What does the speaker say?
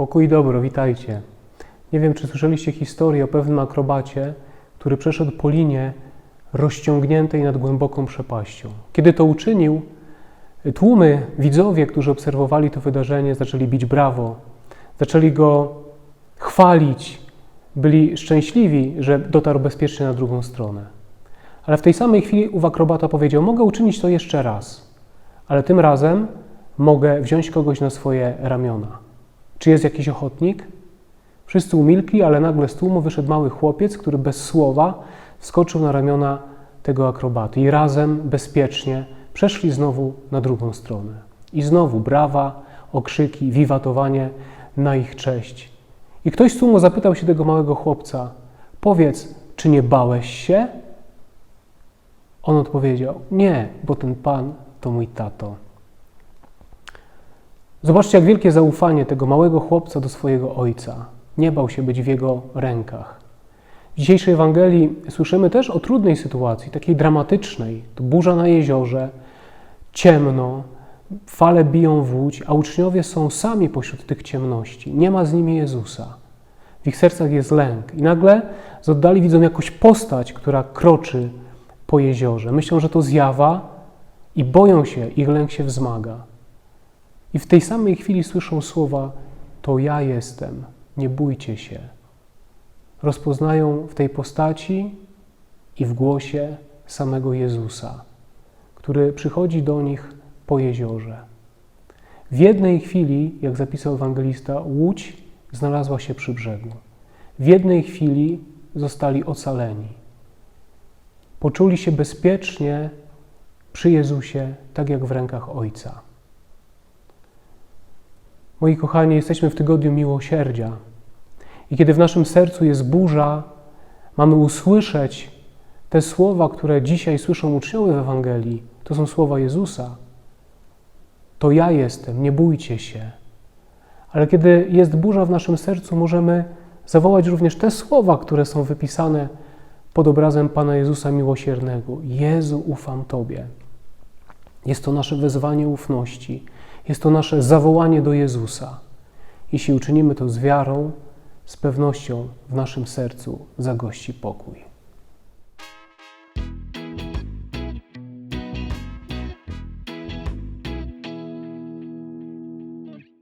Pokój i dobro, witajcie. Nie wiem, czy słyszeliście historię o pewnym akrobacie, który przeszedł po linie rozciągniętej nad głęboką przepaścią. Kiedy to uczynił, tłumy, widzowie, którzy obserwowali to wydarzenie, zaczęli bić brawo, zaczęli go chwalić, byli szczęśliwi, że dotarł bezpiecznie na drugą stronę. Ale w tej samej chwili ów akrobata powiedział: Mogę uczynić to jeszcze raz, ale tym razem mogę wziąć kogoś na swoje ramiona. Czy jest jakiś ochotnik? Wszyscy umilkli, ale nagle z tłumu wyszedł mały chłopiec, który bez słowa wskoczył na ramiona tego akrobaty i razem bezpiecznie przeszli znowu na drugą stronę. I znowu brawa, okrzyki, wiwatowanie na ich cześć. I ktoś z tłumu zapytał się tego małego chłopca: Powiedz, czy nie bałeś się? On odpowiedział: Nie, bo ten pan to mój tato. Zobaczcie, jak wielkie zaufanie tego małego chłopca do swojego ojca. Nie bał się być w jego rękach. W dzisiejszej Ewangelii słyszymy też o trudnej sytuacji, takiej dramatycznej. To burza na jeziorze, ciemno, fale biją w łódź, a uczniowie są sami pośród tych ciemności. Nie ma z nimi Jezusa. W ich sercach jest lęk. I nagle z oddali widzą jakąś postać, która kroczy po jeziorze. Myślą, że to zjawa i boją się, ich lęk się wzmaga. I w tej samej chwili słyszą słowa: To ja jestem, nie bójcie się. Rozpoznają w tej postaci i w głosie samego Jezusa, który przychodzi do nich po jeziorze. W jednej chwili, jak zapisał ewangelista, łódź znalazła się przy brzegu. W jednej chwili zostali ocaleni. Poczuli się bezpiecznie przy Jezusie, tak jak w rękach Ojca. Moi kochani, jesteśmy w tygodniu miłosierdzia. I kiedy w naszym sercu jest burza, mamy usłyszeć te słowa, które dzisiaj słyszą uczniowie w Ewangelii. To są słowa Jezusa. To ja jestem, nie bójcie się. Ale kiedy jest burza w naszym sercu, możemy zawołać również te słowa, które są wypisane pod obrazem Pana Jezusa Miłosiernego. Jezu, ufam Tobie. Jest to nasze wezwanie ufności. Jest to nasze zawołanie do Jezusa. Jeśli uczynimy to z wiarą, z pewnością w naszym sercu zagości pokój.